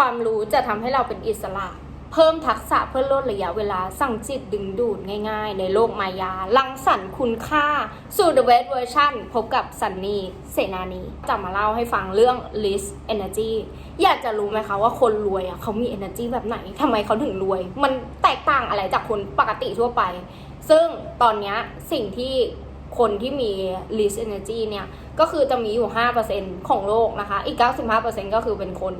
ความรู้จะทำให้เราเป็นอิสระ เพิ่มทักษะเพื่อลดระยะเวลาสั่งจิตดึงดูดง่าย ๆ ในโลกมายา ลังสรรค์คุณค่า สู่ The West Version พบกับสันนีเสนานีจะมาเล่าให้ฟังเรื่อง list energy อยากจะรู้ไหมคะว่าคนรวยอะเขามี energy แบบไหนทำไมเขาถึงรวย มันแตกต่างอะไรจากคนปกติทั่วไป ซึ่งตอนนี้สิ่งที่คนที่มี list energy เนี่ย ก็คือจะมีอยู่ 5%ของโลกนะคะ อีก 95%ก็คือเป็นคน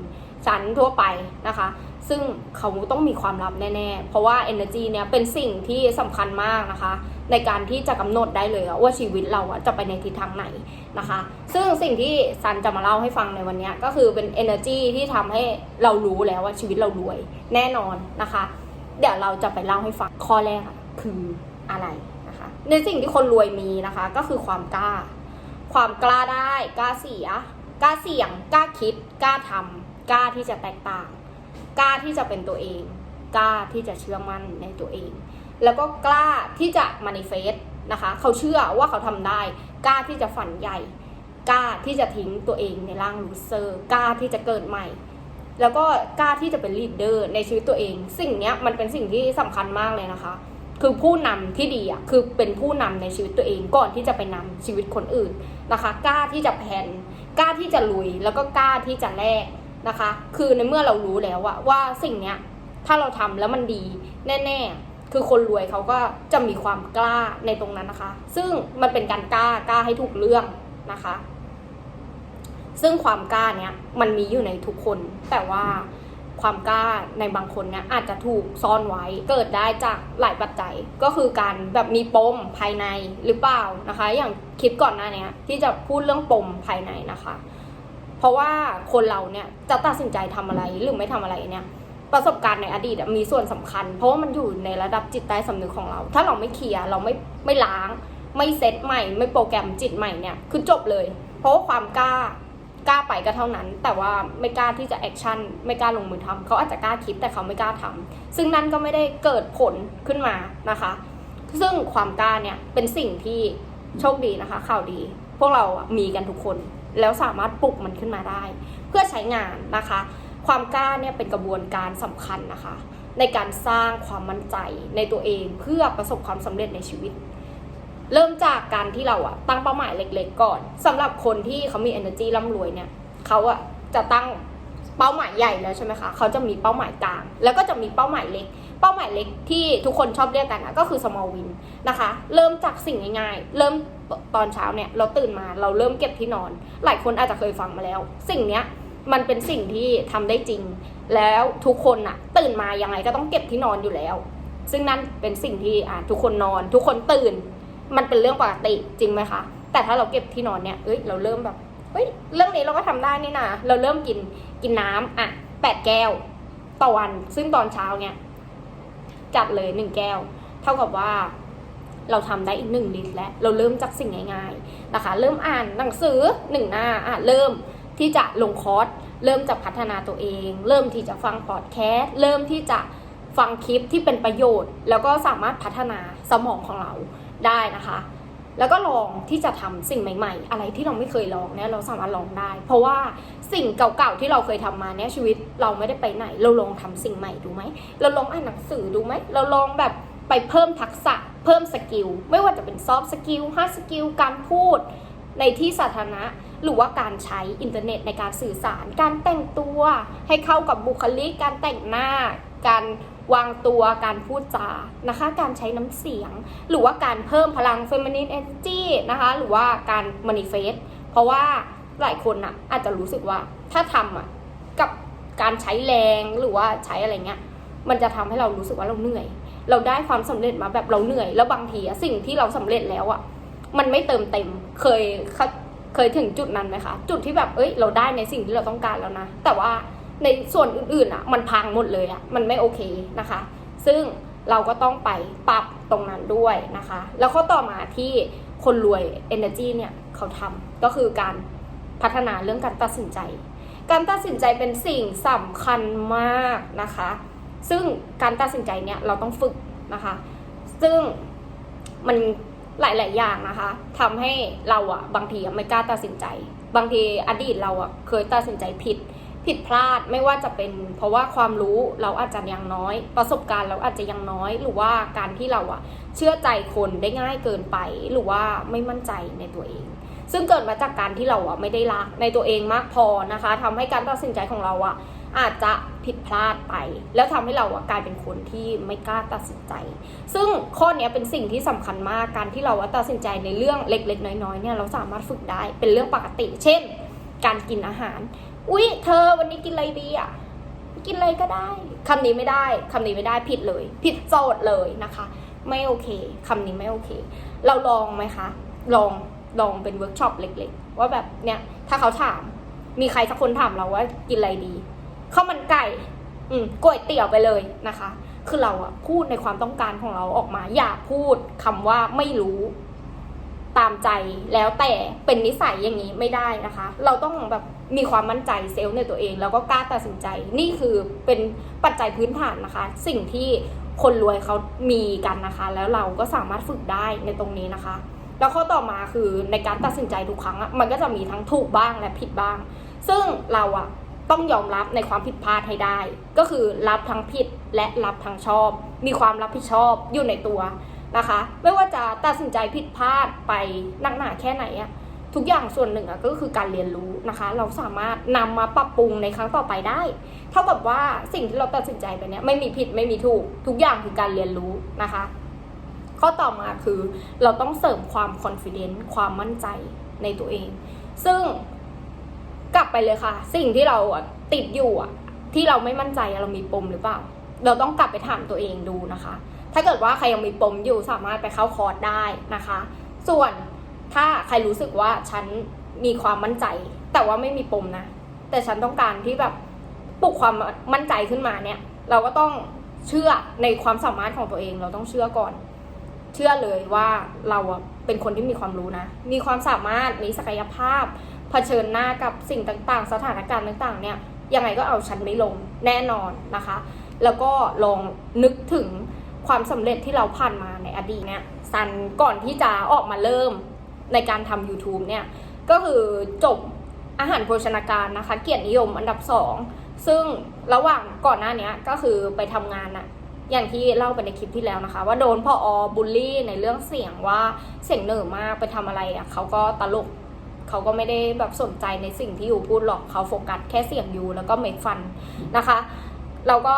ชั้นทั่วไปนะคะ ซึ่งเขาต้องมีความลับแน่ ๆ เพราะว่า energy เนี่ยเป็นสิ่งที่สำคัญมากนะคะ ในการที่จะกำหนดได้เลยว่าชีวิตเราจะไปในทิศทางไหนนะคะ ซึ่งสิ่งที่ซันจะมาเล่าให้ฟังในวันนี้ก็คือเป็น energy ที่ทำให้เรารู้แล้วว่าชีวิตเรารวยแน่นอนนะคะ เดี๋ยวเราจะไปเล่าให้ฟังข้อแรกคืออะไรนะคะ ในสิ่งที่คนรวยมีนะคะก็คือความกล้า ความกล้าได้ กล้าเสีย กล้าเสี่ยง กล้าคิด กล้าทำ กล้าที่จะแตกต่าง กล้าที่จะเป็นตัวเอง กล้าที่จะเชื่อมั่นในตัวเอง แล้วก็กล้าที่จะมานิเฟสนะคะเขาเชื่อว่าเขาทำได้ กล้าที่จะฝันใหญ่ กล้าที่จะทิ้งตัวเองในร่างลูเซอร์ กล้าที่จะเกิดใหม่ แล้วก็กล้าที่จะเป็นลีดเดอร์ในชีวิตตัวเอง สิ่งนี้มันเป็นสิ่งที่สำคัญมากเลยนะคะ คือผู้นำที่ดีอะคือเป็นผู้นำในชีวิตตัวเองก่อนที่จะไปนำชีวิตคนอื่นนะคะ กล้าที่จะแผนกล้าที่จะลุยแล้วก็กล้าที่จะแลก นะคะ คือในเมื่อเรารู้แล้วอะว่าสิ่งเนี้ยถ้าเราทำแล้วมันดีแน่ๆ คือคนรวยเขาก็จะมีความกล้าในตรงนั้นนะคะ ซึ่งมันเป็นการกล้ากล้าให้ถูกเรื่องนะคะ ซึ่งความกล้าเนี้ยมันมีอยู่ในทุกคน แต่ว่าความกล้าในบางคนเนี่ยอาจจะถูกซ่อนไว้เกิดได้จากหลายปัจจัย ก็คือการแบบมีปมภายในหรือเปล่านะคะ อย่างคลิปก่อนหน้านี้ที่จะพูดเรื่องปมภายในนะคะ เพราะว่าคนเราเนี่ยจะตัดสินใจทำอะไรหรือไม่ทำอะไรเนี่ยประสบการณ์ในอดีตมีส่วนสำคัญ เพราะว่ามันอยู่ในระดับจิตใต้สำนึกของเรา ถ้าเราไม่เคลียร์เราไม่ไม่ล้าง ไม่เซตใหม่ ไม่โปรแกรมจิตใหม่เนี่ยคือจบเลย เพราะว่าความกล้ากล้าไปก็เท่านั้น แต่ว่าไม่กล้าที่จะแอคชั่นไม่กล้าลงมือทำเขาอาจจะกล้าคิดแต่เขาไม่กล้าทำซึ่งนั่นก็ไม่ได้เกิดผลขึ้นมานะคะ ซึ่งความกล้าเนี่ยเป็นสิ่งที่โชคดีนะคะ ข่าวดี พวกเรามีกันทุกคน แล้วสามารถปลุกมันขึ้นมาได้ เพื่อใช้งานนะคะ ความกล้าเนี่ยเป็นกระบวนการสำคัญนะคะ ในการสร้างความมั่นใจในตัวเองเพื่อประสบความสำเร็จในชีวิต เริ่มจากการที่เราอะตั้งเป้าหมายเล็ก ๆ ก่อนสำหรับคนที่เขามี energy ร่ำรวยเนี่ยเขาอะจะตั้งเป้าหมายใหญ่แล้วใช่ไหมคะเขาจะมีเป้าหมายกลาง แล้วก็จะมีเป้าหมายเล็ก เป้าหมายเล็กที่ทุกคนชอบเรียกกันอะก็คือ small win นะคะ เริ่มจากสิ่งง่ายๆ เริ่ม ตอนเช้าเนี่ยเราตื่นมาเราเริ่มเก็บที่นอน หลายคนอาจจะเคยฟังมาแล้ว สิ่งเนี้ยมันเป็นสิ่งที่ทำได้จริง แล้วทุกคนอะตื่นมายังไงก็ต้องเก็บที่นอนอยู่แล้ว ซึ่งนั่นเป็นสิ่งที่อะทุกคนนอน ทุกคนตื่น มันเป็นเรื่องปกติจริงไหมคะ แต่ถ้าเราเก็บที่นอนเนี่ยเอ้ยเราเริ่มแบบเฮ้ยเรื่องนี้เราก็ทำได้นี่นะเราเริ่มกินกินน้ำอะแปดแก้วต่อวัน ซึ่งตอนเช้าเนี่ยจัดเลยหนึ่งแก้ว เท่ากับว่า เราทำได้อีกหนึ่งลิตรแล้วเราเริ่มจากสิ่งง่ายๆนะคะ เริ่มอ่านหนังสือหนึ่งหน้าอะเริ่มที่จะลงคอร์สเริ่มจะพัฒนาตัวเอง เริ่มที่จะฟังพอดแคสต์เริ่มที่จะฟังคลิปที่เป็นประโยชน์ แล้วก็สามารถพัฒนาสมองของเราได้นะคะแล้วก็ลองที่จะทำสิ่งใหม่ๆ อะไรที่เราไม่เคยลองเนี่ยเราสามารถลองได้ เพราะว่าสิ่งเก่าๆที่เราเคยทำมาเนี่ยชีวิตเราไม่ได้ไปไหน เราลองทำสิ่งใหม่ดูไหมเราลองอ่านหนังสือดูไหมเราลองแบบไปเพิ่มทักษะ เพิ่มสกิลไม่ว่าจะเป็นซอฟต์สกิลฮาร์ดสกิลการพูดในที่สาธารณะหรือว่าการใช้อินเทอร์เน็ตในการสื่อสาร การแต่งตัวให้เข้ากับบุคลิก การแต่งหน้า การวางตัวการพูดจานะคะ การใช้น้ำเสียง หรือว่าการเพิ่มพลัง feminine energy นะคะ หรือว่าการ manifest เพราะว่าหลายคนน่ะอาจจะรู้สึกว่าถ้าทำอะกับการใช้แรงหรือว่าใช้อะไรเงี้ยมันจะทำให้เรารู้สึกว่าเราเหนื่อย เราได้ความสำเร็จมาแบบเราเหนื่อย แล้วบางทีอะสิ่งที่เราสำเร็จแล้วอะมันไม่เติมเต็มเคยเคยเคยถึงจุดนั้นไหมคะ จุดที่แบบเอ้ย เราได้ในสิ่งที่เราต้องการแล้วนะ แต่ว่าในส่วนอื่นๆอะมันพังหมดเลยอะมันไม่โอเคนะคะ ซึ่งเราก็ต้องไปปรับตรงนั้นด้วยนะคะ แล้วข้อต่อมาที่คนรวย energy เนี่ยเขาทำก็คือการพัฒนาเรื่องการตัดสินใจ การตัดสินใจเป็นสิ่งสำคัญมากนะคะ ซึ่งการตัดสินใจเนี่ยเราต้องฝึกนะคะ ซึ่งมันหลาย ๆ อย่างนะคะทำให้เราอะบางทีไม่กล้าตัดสินใจ บางทีอดีตเราอะเคยตัดสินใจผิด ผิดพลาดไม่ว่าจะเป็น เพราะว่าความรู้เราอาจจะยังน้อย ประสบการณ์เราอาจจะยังน้อย หรือว่าการที่เราอะเชื่อใจคนได้ง่ายเกินไป หรือว่าไม่มั่นใจในตัวเอง ซึ่งเกิดมาจากการที่เราอะไม่ได้รักในตัวเองมากพอนะคะทำให้การตัดสินใจของเราอะ อาจจะผิดพลาดไป แล้วทำให้เรากลายเป็นคนที่ไม่กล้าตัดสินใจ ซึ่งข้อนี้เป็นสิ่งที่สำคัญมากการที่เราตัดสินใจในเรื่องเล็ก ๆ น้อยๆเนี่ยเราสามารถฝึกได้เป็นเรื่องปกติ เช่น การกินอาหาร อุ๊ย เธอวันนี้กินอะไรดีอะกินอะไรก็ได้คำนี้ไม่ได้คำนี้ไม่ได้ผิดเลย ผิดโจทย์เลยนะคะ ไม่โอเคคำนี้ไม่โอเค เราลองไหมคะ ลองลองเป็นเวิร์กช็อปเล็ก ๆ ว่าแบบเนี้ยถ้าเขาถาม มีใครสักคนถามเราว่ากินอะไรดี ข้าวมันไก่อืมก๋วยเตี๋ยวไปเลยนะคะ คือเราอะพูดในความต้องการของเราออกมา อย่าพูดคำว่าไม่รู้ ตามใจแล้วแต่เป็นนิสัยอย่างนี้ไม่ได้นะคะ เราต้องแบบมีความมั่นใจเซลล์ในตัวเอง แล้วก็กล้าตัดสินใจ นี่คือเป็นปัจจัยพื้นฐานนะคะ สิ่งที่คนรวยเขามีกันนะคะ แล้วเราก็สามารถฝึกได้ในตรงนี้นะคะ แล้วข้อต่อมาคือในการตัดสินใจทุกครั้งอะมันก็จะมีทั้งถูกบ้างและผิดบ้าง ซึ่งเราอะ ต้องยอมรับในความผิดพลาดให้ได้ ก็คือรับทั้งผิดและรับทั้งชอบ มีความรับผิดชอบอยู่ในตัวนะคะ ไม่ว่าจะตัดสินใจผิดพลาดไปนักหนาแค่ไหนอะทุกอย่างส่วนหนึ่งอะก็คือการเรียนรู้นะคะ เราสามารถนำมาปรับปรุงในครั้งต่อไปได้ เท่ากับว่าสิ่งที่เราตัดสินใจไปเนี้ยไม่มีผิดไม่มีถูก ทุกอย่างคือการเรียนรู้นะคะ ข้อต่อมาคือเราต้องเสริมความ confidence ความมั่นใจในตัวเอง ซึ่ง กลับไปเลยค่ะ สิ่งที่เราติดอยู่อะที่เราไม่มั่นใจอะเรามีปมหรือเปล่า เราต้องกลับไปถามตัวเองดูนะคะ ถ้าเกิดว่าใครยังมีปมอยู่สามารถไปเข้าคอร์สได้นะคะ ส่วนถ้าใครรู้สึกว่าฉันมีความมั่นใจ แต่ว่าไม่มีปมนะ แต่ฉันต้องการที่แบบปลุกความมั่นใจขึ้นมาเนี่ย เราก็ต้องเชื่อในความสามารถของตัวเอง เราต้องเชื่อก่อน เชื่อเลยว่าเราอะเป็นคนที่มีความรู้นะ มีความสามารถมีศักยภาพ เผชิญหน้ากับสิ่งต่างๆ สถานการณ์ต่างๆเนี่ยยังไงก็เอาฉันไม่ลงแน่นอนนะคะ แล้วก็ลองนึกถึงความสำเร็จที่เราผ่านมาในอดีตเนี่ยซันก่อนที่จะออกมาเริ่มในการทำ YouTube เนี่ยก็คือจบอาหารโภชนาการนะคะ เกียรตินิยมอันดับสองซึ่งระหว่างก่อนหน้านี้ก็คือไปทำงานอะอย่างที่เล่าไปในคลิปที่แล้วนะคะ ว่าโดนพ่ออบูลลี่ในเรื่องเสียงว่าเสียงเหน่อมากไปทำอะไรอะเขาก็ตลก เขาก็ไม่ได้แบบสนใจในสิ่งที่ยูพูดหรอกเขาโฟกัสแค่เสียงยูแล้วก็เมคฟันนะคะ เราก็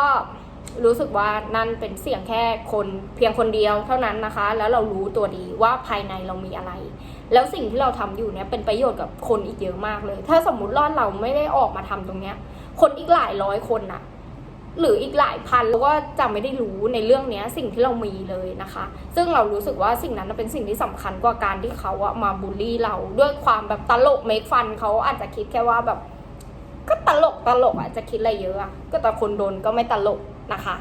รู้สึกว่านั่นเป็นเสียงแค่คนเพียงคนเดียวเท่านั้นนะคะ แล้วเรารู้ตัวดีว่าภายในเรามีอะไร แล้วสิ่งที่เราทำอยู่เนี่ยเป็นประโยชน์กับคนอีกเยอะมากเลย ถ้าสมมุติรอดเราไม่ได้ออกมาทำตรงเนี้ย คนอีกหลายร้อยคนน่ะ หรืออีกหลายพันเราก็จะไม่ได้รู้ในเรื่องนี้สิ่งที่เรามีเลยนะคะ ซึ่งเรารู้สึกว่าสิ่งนั้นเป็นสิ่งที่สำคัญกว่าการที่เขาอะมาบูลลี่เราด้วยความแบบตลกเมคฟันเขาอาจจะคิดแค่ว่าแบบ ก็ตลกตลกอะจจะคิดอะไรเยอะอะก็แต่คนโดนก็ไม่ตลกนะคะ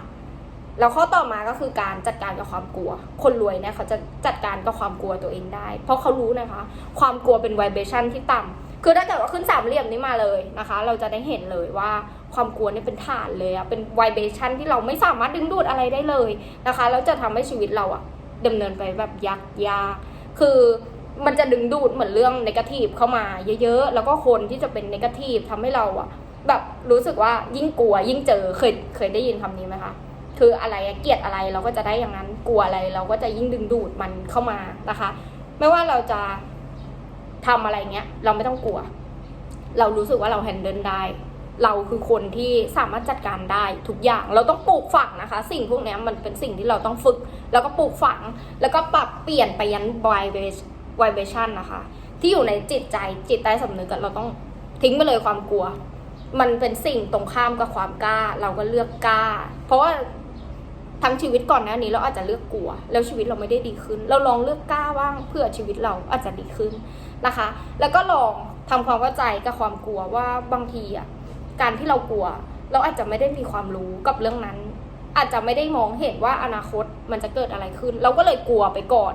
แล้วข้อต่อมาก็คือการจัดการกับความกลัว คนรวยเนี่ยเขาจะจัดการกับความกลัวตัวเองได้ เพราะเขารู้นะคะ ความกลัวเป็นไวเบชั่นที่ต่ำคือถ้าเกิดว่าขึ้นสามเหลี่ยมนี้มาเลยนะคะ เราจะได้เห็นเลยว่า ความกลัวเนี่ยเป็นฐานเลยอะเป็นไวเบชั่นที่เราไม่สามารถดึงดูดอะไรได้เลยนะคะแล้วจะทำให้ชีวิตเราอะดำเนินไปแบบยากยากคือมันจะดึงดูดเหมือนเรื่องนกาทีฟเข้ามาเยอะๆ แล้วก็คนที่จะเป็นนกาทีฟทำให้เราอะแบบรู้สึกว่ายิ่งกลัวยิ่งเจอเคยเคยได้ยินคำนี้ไหมคะคืออะไรเกลียดอะไรเราก็จะได้อย่างนั้นกลัวอะไร เราก็จะยิ่งดึงดูดมันเข้ามานะคะ ไม่ว่าเราจะทำอะไรเงี้ย เราไม่ต้องกลัว เรารู้สึกว่าเราแฮนเดิลได้ เราคือคนที่สามารถจัดการได้ทุกอย่างเราต้องปลูกฝังนะคะ สิ่งพวกนี้มันเป็นสิ่งที่เราต้องฝึก แล้วก็ปลูกฝัง แล้วก็ปรับเปลี่ยนไปยัน vibration นนะคะ ที่อยู่ในจิตใจจิตใต้สำนึกเราต้องทิ้งไปเลยความกลัว มันเป็นสิ่งตรงข้ามกับความกล้า เราก็เลือกกล้า เพราะว่าทั้งชีวิตก่อนหน้านี้เราอาจจะเลือกกลัว แล้วชีวิตเราไม่ได้ดีขึ้น เราลองเลือกกล้าบ้างเพื่อชีวิตเราอาจจะดีขึ้นนะคะ แล้วก็ลองทำความเข้าใจกับความกลัวว่าบางทีอะ การที่เรากลัว เราอาจจะไม่ได้มีความรู้กับเรื่องนั้น อาจจะไม่ได้มองเห็นว่าอนาคตมันจะเกิดอะไรขึ้น เราก็เลยกลัวไปก่อน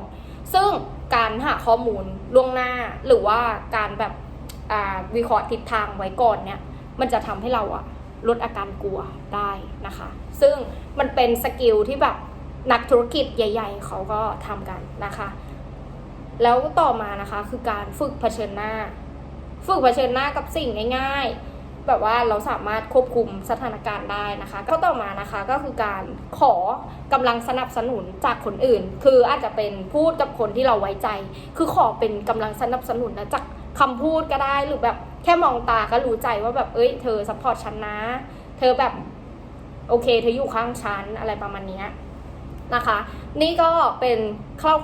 ซึ่งการหาข้อมูลล่วงหน้าหรือว่าการแบบอ่าวิเคราะห์ทิศทางไว้ก่อนเนี่ย มันจะทำให้เราอะลดอาการกลัวได้นะคะ ซึ่งมันเป็นสกิลที่แบบนักธุรกิจใหญ่ ๆ เขาก็ทำกันนะคะ แล้วต่อมานะคะคือการฝึกเผชิญหน้า ฝึกเผชิญหน้ากับสิ่งง่ายๆ แบบว่าเราสามารถควบคุมสถานการณ์ได้นะคะก็ต่อมานะคะก็คือการขอกำลังสนับสนุนจากคนอื่น คืออาจจะเป็นพูดกับคนที่เราไว้ใจ คือขอเป็นกำลังสนับสนุนนะจากคำพูดก็ได้หรือแบบแค่มองตาก็รู้ใจว่าแบบเอ้ยเธอซัพพอร์ตฉันนะ เธอแบบโอเค เธออยู่ข้างฉันอะไรประมาณนี้นะคะ นี่ก็เป็น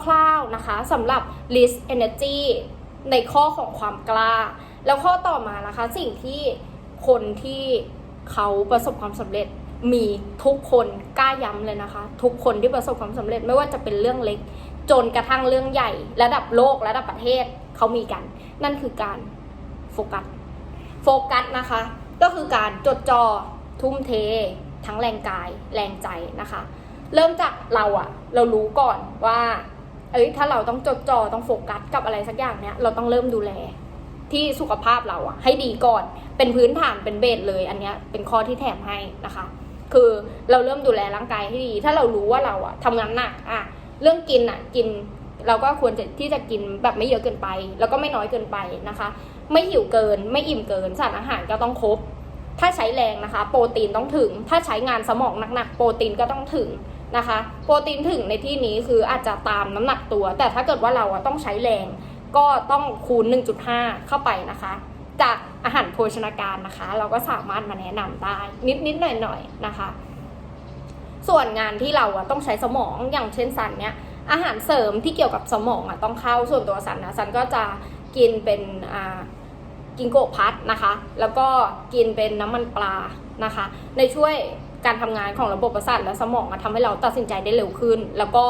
คร่าวๆนะคะสำหรับ list energy ในข้อของความกล้า แล้วข้อต่อมานะคะสิ่งที่ คนที่เขาประสบความสำเร็จมีทุกคนกล้าย้ำเลยนะคะ ทุกคนที่ประสบความสำเร็จไม่ว่าจะเป็นเรื่องเล็ก จนกระทั่งเรื่องใหญ่ ระดับโลกระดับประเทศเขามีกัน นั่นคือการโฟกัสโฟกัสนะคะ ก็คือการจดจอ่อทุ่มเท ทั้งแรงกายแรงใจนะคะ เริ่มจากเราอะเรารู้ก่อนว่า เอ้ยถ้าเราต้องจดจ่อต้องโฟกัสกับอะไรสักอย่างเนี้ยเราต้องเริ่มดูแลที่สุขภาพเราอะให้ดีก่อน เป็นพื้นฐานเป็นเบสเลย อันนี้เป็นข้อที่แถมให้นะคะ คือเราเริ่มดูแลร่างกายให้ดี ถ้าเรารู้ว่าเราอะทำงานหนักอะเรื่องกินอะกินเราก็ควรจะที่จะกินแบบไม่เยอะเกินไป แล้วก็ไม่น้อยเกินไปนะคะ ไม่หิวเกิน ไม่อิ่มเกิน สารอาหารก็ต้องครบ ถ้าใช้แรงนะคะ โปรตีนต้องถึง ถ้าใช้งานสมองหนักๆ โปรตีนก็ต้องถึงนะคะ โปรตีนถึงในที่นี้คืออาจจะตามน้ำหนักตัว แต่ถ้าเกิดว่าเราอะต้องใช้แรง ก็ต้องคูณ 1.5 เข้าไปนะคะ จาก อาหารโภชนาการนะคะ เราก็สามารถมาแนะนำได้นิดๆหน่อยๆนะคะ ส่วนงานที่เราอะต้องใช้สมองอย่างเช่นสันเนี้ยอาหารเสริมที่เกี่ยวกับสมองอะต้องเข้าส่วนตัวสันนะสันก็จะกินเป็นอ่ากินโกพัดนะคะ แล้วก็กินเป็นน้ำมันปลานะคะ ในช่วยการทำงานของระบบประสาทและสมองอะทำให้เราตัดสินใจได้เร็วขึ้น แล้วก็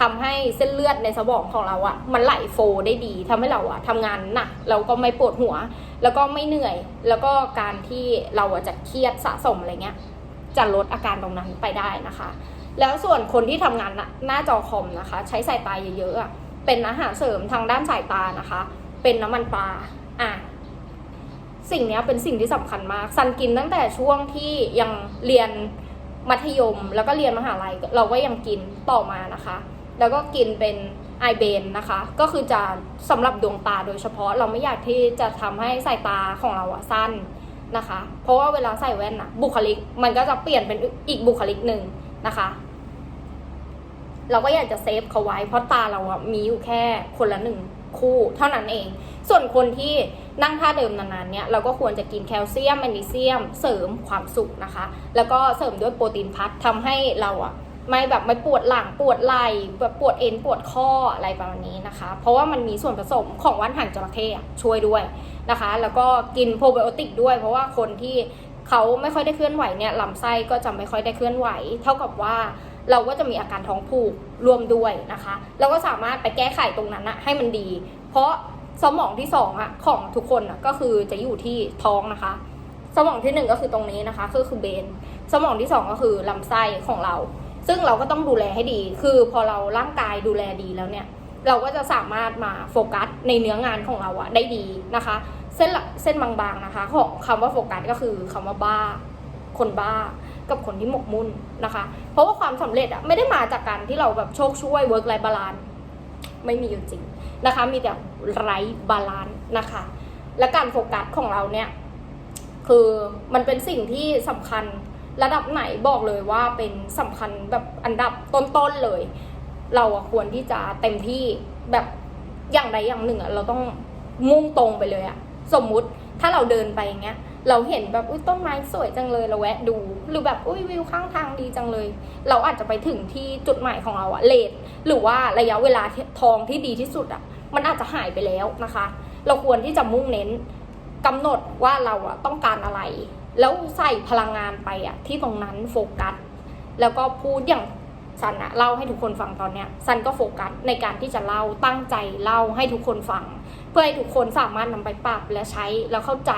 ทำให้เส้นเลือดในสมองของเราอะมันไหลโฟได้ดีทำให้เราอะทำงานหนักแล้วก็ไม่ปวดหัว แล้วก็ไม่เหนื่อย แล้วก็การที่เราอะจะเครียดสะสมอะไรเงี้ย จะลดอาการตรงนั้นไปได้นะคะ แล้วส่วนคนที่ทำงานหน้าจอคอมนะคะ ใช้สายตาเยอะๆอะเป็นอาหารเสริมทางด้านสายตานะคะ เป็นน้ำมันปลาอะสิ่งนี้เป็นสิ่งที่สำคัญมากซันกินตั้งแต่ช่วงที่ยังเรียนมัธยม แล้วก็เรียนมหาลัยเราก็ยังกินต่อมานะคะ แล้วก็กินเป็นไอเบนนะคะ ก็คือจะสำหรับดวงตาโดยเฉพาะเราไม่อยากที่จะทำให้สายตาของเราอะสั้นนะคะ เพราะว่าเวลาใส่แว่นอะบุคลิกมันก็จะเปลี่ยนเป็นอีกบุคลิกหนึ่งนะคะ เราก็อยากจะเซฟเขาไว้ เพราะตาเราอะมีอยู่แค่คนละหนึ่งคู่เท่านั้นเอง ส่วนคนที่นั่งท่าเดิมนานๆเนี่ยเราก็ควรจะกินแคลเซียมแมกนีเซียม เสริมความสุขนะคะ แล้วก็เสริมด้วยโปรตีนพัดทำให้เราอะ ไม่แบบไม่ปวดหลังปวดไหล่แบบปวดเอ็นปวดข้ออะไรประมาณนี้นะคะ เพราะว่ามันมีส่วนผสมของว่านหางจระเข้ช่วยด้วยนะคะ แล้วก็กินโปรไบโอติกด้วย เพราะว่าคนที่เขาไม่ค่อยได้เคลื่อนไหวเนี่ยลำไส้ก็จะไม่ค่อยได้เคลื่อนไหว เท่ากับว่าเราก็จะมีอาการท้องผูกรวมด้วยนะคะเราก็สามารถไปแก้ไขตรงนั้นนะให้มันดี เพราะสมองที่สองอะของทุกคนอะก็คือจะอยู่ที่ท้องนะคะ สมองที่หนึ่งก็คือตรงนี้นะคะก็คือเบน สมองที่สองก็คือลำไส้ของเรา ซึ่งเราก็ต้องดูแลให้ดี คือพอเราร่างกายดูแลดีแล้วเนี่ย เราก็จะสามารถมาโฟกัสในเนื้องานของเราอะได้ดีนะคะ เส้นเส้นบางๆนะคะของคำว่าโฟกัสก็คือคำว่าบ้า คนบ้ากับคนที่หมกมุ่นนะคะ เพราะว่าความสำเร็จอะไม่ได้มาจากการที่เราแบบโชคช่วยเวิร์กไลฟ์บาลานไม่มีอยู่จริงนะคะ มีแต่ไร้บาลานนะคะ และการโฟกัสของเราเนี่ย คือมันเป็นสิ่งที่สำคัญ ระดับไหนบอกเลยว่าเป็นสำคัญแบบอันดับต้นๆเลย เราอะควรที่จะเต็มที่แบบอย่างใดอย่างหนึ่งอะเราต้องมุ่งตรงไปเลยอะสมมุติถ้าเราเดินไปอย่างเงี้ยเราเห็นแบบอุ้ยต้นไม้สวยจังเลยเราแวะดู หรือแบบอุ้ยวิวข้างทางดีจังเลย เราอาจจะไปถึงที่จุดหมายของเราอะเลทหรือว่าระยะเวลาทองที่ดีที่สุดอะมันอาจจะหายไปแล้วนะคะ เราควรที่จะมุ่งเน้นกำหนดว่าเราอะต้องการอะไร แล้วใส่พลังงานไปอะที่ตรงนั้นโฟกัสแล้วก็พูดอย่างซันอะเล่าให้ทุกคนฟังตอนเนี้ยซันก็โฟกัสในการที่จะเล่าตั้งใจเล่าให้ทุกคนฟัง เพื่อให้ทุกคนสามารถนำไปปรับและใช้แล้วเข้าใจ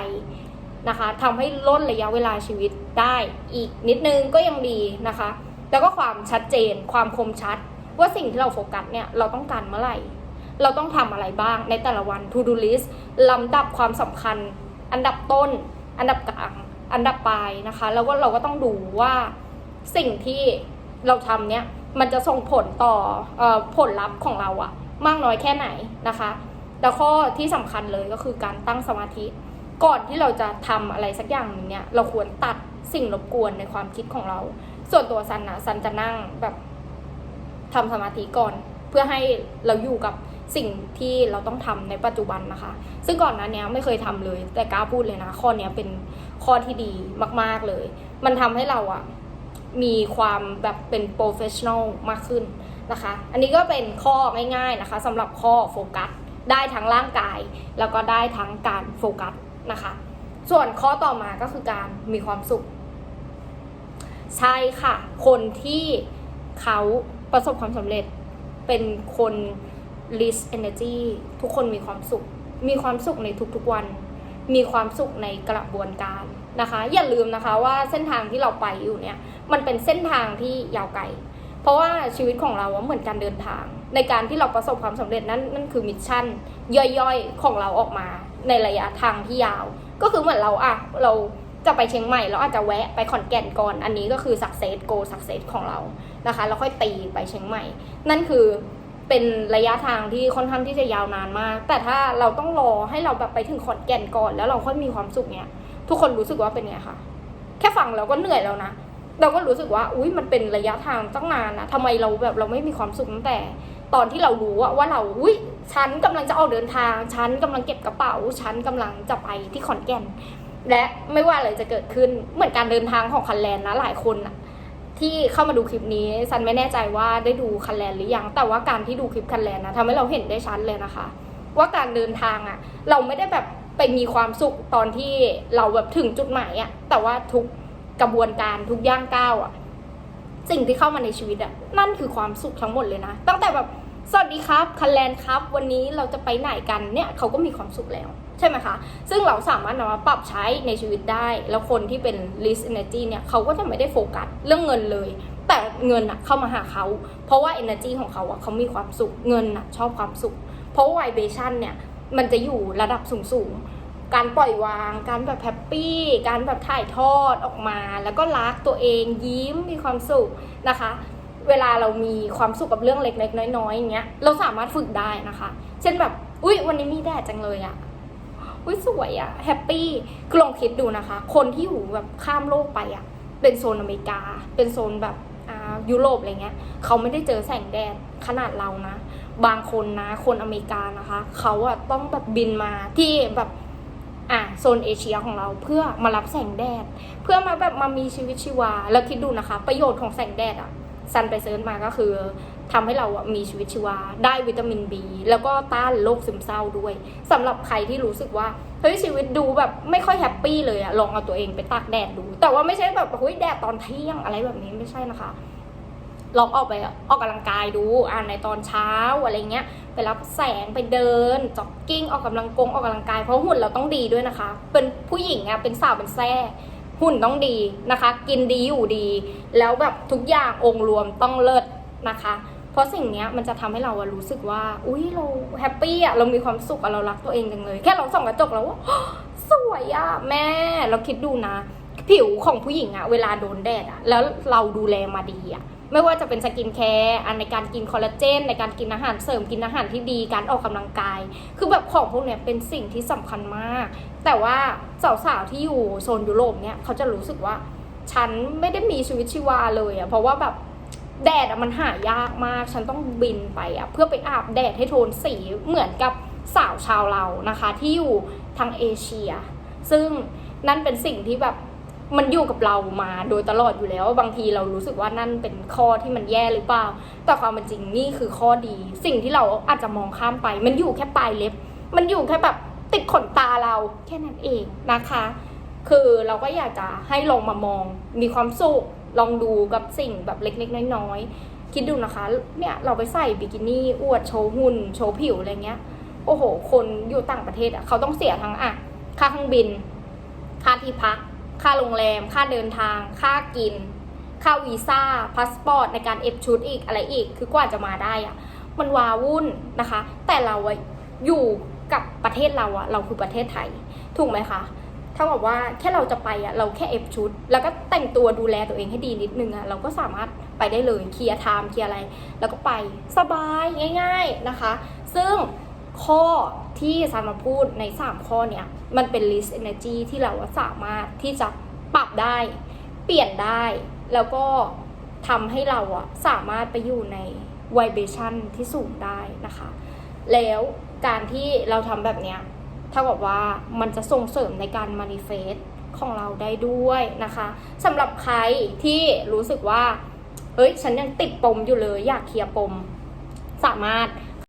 นะคะทำให้ลดระยะเวลาชีวิตได้อีกนิดนึงก็ยังดีนะคะ แล้วก็ความชัดเจนความคมชัด ว่าสิ่งที่เราโฟกัสเนี่ยเราต้องการเมื่อไหร่ เราต้องทำอะไรบ้างในแต่ละวัน to do list ลำดับความสำคัญ อันดับต้น อันดับกลาง อันดับปลายนะคะ แล้วก็เราก็ต้องดูว่าสิ่งที่เราทำเนี่ยมันจะส่งผลต่อออผลลัพธ์ของเราอะมากน้อยแค่ไหนนะคะแล้วข้อที่สำคัญเลยก็คือการตั้งสมาธิ ก่อนที่เราจะทำอะไรสักอย่างหนึ่งเนี่ยเราควรตัดสิ่งรบกวนในความคิดของเรา ส่วนตัวซันนะซันจะนั่งแบบทำสมาธิก่อน เพื่อให้เราอยู่กับสิ่งที่เราต้องทำในปัจจุบันนะคะ ซึ่งก่อนหนั้นเนี้ยไม่เคยทำเลย แต่กล้าพูดเลยนะข้อเนี้ยเป็น ข้อที่ดีมาก ๆเลย มันทำให้เราอะมีความแบบเป็นโปรเฟชชั่นอลมากขึ้นนะคะ อันนี้ก็เป็นข้อง่ายๆนะคะสำหรับข้อโฟกัสได้ทั้งร่างกาย แล้วก็ได้ทั้งการโฟกัสนะคะ ส่วนข้อต่อมาก็คือการมีความสุข ใช่ค่ะ คนที่เขาประสบความสำเร็จเป็นคน list energy ทุกคนมีความสุข มีความสุขในทุกๆวัน มีความสุขในกระบวนการนะคะ อย่าลืมนะคะว่าเส้นทางที่เราไปอยู่เนี่ย มันเป็นเส้นทางที่ยาวไกล เพราะว่าชีวิตของเราเหมือนการเดินทาง ในการที่เราประสบความสำเร็จนั้นนั่นคือมิชชั่นย่อยๆของเราออกมาในระยะทางที่ยาว ก็คือเหมือนเราอะเราจะไปเชียงใหม่เราอาจจะแวะไปขอนแก่นก่อน อันนี้ก็คือ success go success ของเรานะคะแล้วค่อยตีไปเชียงใหม่ นั่นคือ เป็นระยะทางที่ค่อนข้างที่จะยาวนานมาก แต่ถ้าเราต้องรอให้เราแบบไปถึงขอนแก่นก่อน แล้วเราค่อยมีความสุขเนี่ย ทุกคนรู้สึกว่าเป็นไงคะแค่ฟังเราก็เหนื่อยแล้วนะเราก็รู้สึกว่า อุ้ยมันเป็นระยะทางตั้งนานนะทำไมเราแบบเราไม่มีความสุขตั้งแต่ ตอนที่เรารู้ว่าว่าเรา อุ้ยฉันกำลังจะออกเดินทาง ฉันกำลังเก็บกระเป๋า ฉันกำลังจะไปที่ขอนแก่น และไม่ว่าอะไรจะเกิดขึ้น เหมือนการเดินทางของคันแลนนะหลายคนนะ ที่เข้ามาดูคลิปนี้ซันไม่แน่ใจว่าได้ดูคันแลนหรือยัง แต่ว่าการที่ดูคลิปคันแลนนะทำให้เราเห็นได้ชัดเลยนะคะ ว่าการเดินทางอะเราไม่ได้แบบไปมีความสุขตอนที่เราแบบถึงจุดหมายอะแต่ว่าทุกกระบวนการทุกย่างก้าวอะสิ่งที่เข้ามาในชีวิตอะนั่นคือความสุขทั้งหมดเลยนะตั้งแต่แบบสวัสดีครับคันแลนครับ วันนี้เราจะไปไหนกันเนี่ยเขาก็มีความสุขแล้ว ใช่ไหมคะ ซึ่งเราสามารถนำมาปรับใช้ในชีวิตได้ แล้วคนที่เป็น list energy เนี่ยเขาก็จะไม่ได้โฟกัสเรื่องเงินเลย แต่เงินอะเข้ามาหาเขา เพราะว่า energy ของเขาอะเขามีความสุข เงินอะชอบความสุข เพราะว่า vibration เนี่ยมันจะอยู่ระดับสูงสูงการปล่อยวาง การแบบแฮปปี้ การแบบถ่ายทอดออกมา แล้วก็รักตัวเองยิ้มมีความสุขนะคะ เวลาเรามีความสุขกับเรื่องเล็กๆ น้อยๆอย่างเงี้ยเราสามารถฝึกได้นะคะ เช่นแบบ อุ๊ยวันนี้มีแดดจังเลยอะ อุ้ยสวยอะแฮปปี้คือลองคิดดูนะคะ คนที่อยู่แบบข้ามโลกไปอะเป็นโซนอเมริกา เป็นโซนแบบอ่ายุโรปอะไรเงี้ยเขาไม่ได้เจอแสงแดดขนาดเรานะ บางคนนะ คนอเมริกานะคะ เขาอะต้องแบบบินมาที่แบบอะโซนเอเชียของเราเพื่อมารับแสงแดด เพื่อมาแบบมามีชีวิตชีวา แล้วคิดดูนะคะ ประโยชน์ของแสงแดดอะซันไปเซิร์ชมาก็คือ ทำให้เราอะมีชีวิตชีวา ได้วิตามินบีแล้วก็ต้านโรคซึมเศร้าด้วยสำหรับใครที่รู้สึกว่าเฮ้ยชีวิตดูแบบไม่ค่อยแฮปปี้เลยอะลองเอาตัวเองไปตากแดดดู แต่ว่าไม่ใช่แบบเฮ้ยแดดตอนเที่ยงอะไรแบบนี้ไม่ใช่นะคะ ลองออกไปออกกำลังกายดูอ่านในตอนเช้าอะไรเงี้ยไปรับแสงไปเดินจ็อกกิ้งออกกำลังกงออกกำลังกายเพราะหุ่นเราต้องดีด้วยนะคะ เป็นผู้หญิงอะเป็นสาวเป็นแซ่หุ่นต้องดีนะคะ กินดีอยู่ดี แล้วแบบทุกอย่างองค์รวมต้องเลิศนะคะ เพราะสิ่งนี้มันจะทำให้เรารู้สึกว่า อุ้ยเราแฮปปี้อะเรามีความสุขอะเรารักตัวเองจังเลย แค่เราส่องกระจกแล้วว่าสวยอะแม่เราคิดดูนะ ผิวของผู้หญิงอะเวลาโดนแดดอะแล้วเราดูแลมาดีอะไม่ว่าจะเป็นสกินแคร์อันในการกินคอลลาเจน ในการกินอาหารเสริมกินอาหารที่ดีการออกกำลังกาย คือแบบของพวกเนี้ยเป็นสิ่งที่สำคัญมาก แต่ว่าสาวๆที่อยู่โซนยุโรปเนี่ยเขาจะรู้สึกว่า ฉันไม่ได้มีชีวิตชีวาเลยอะเพราะว่าแบบ แดดอะมันหายากมาก ฉันต้องบินไปอะเพื่อไปอาบแดดให้โทนสีเหมือนกับสาวชาวเรานะคะ ที่อยู่ทางเอเชีย ซึ่งนั่นเป็นสิ่งที่แบบมันอยู่กับเรามาโดยตลอดอยู่แล้ว บางทีเรารู้สึกว่านั่นเป็นข้อที่มันแย่หรือเปล่า แต่ความเป็นจริงนี่คือข้อดี สิ่งที่เราอาจจะมองข้ามไป มันอยู่แค่ปลายเล็บ มันอยู่แค่แบบติดขนตาเราแค่นั้นเองนะคะ คือเราก็อยากจะให้ลองมามองมีความสุข ลองดูกับสิ่งแบบเล็กๆน้อยๆ คิดดูนะคะ เนี่ยเราไปใส่บิกินี่อวดโชว์หุ่นโชว์ผิวอะไรเงี้ย โอ้โห คนอยู่ต่างประเทศอะเขาต้องเสียทั้งอะ ค่าเครื่องบิน ค่าที่พัก ค่าโรงแรม ค่าเดินทาง ค่ากิน ค่าวีซ่าพาสปอร์ตในการเอฟชุดอีกอะไรอีก คือกว่าจะมาได้อะ มันวาวุ่นนะคะ แต่เราอะอยู่กับประเทศเราอะเราคือประเทศไทย ถูกไหมคะ เท่ากับว่าแค่เราจะไปอะเราแค่เอฟชุด แล้วก็แต่งตัวดูแลตัวเองให้ดีนิดนึงอะเราก็สามารถไปได้เลยเคลียร์ไทม์เคลียร์อะไร แล้วก็ไปสบายง่าย ๆนะคะ ซึ่งข้อที่ซานมาพูดใน 3 ข้อเนี่ย มันเป็น list energy ที่เราสามารถที่จะปรับได้ เปลี่ยนได้ แล้วก็ทำให้เราอะสามารถไปอยู่ใน vibration ที่สูงได้นะคะ แล้วการที่เราทำแบบเนี้ย เท่ากับว่ามันจะส่งเสริมในการมานิเฟสของเราได้ด้วยนะคะสำหรับใครที่รู้สึกว่าเฮ้ยฉันยังติดปมอยู่เลยอยากเคลียร์ปม สามารถ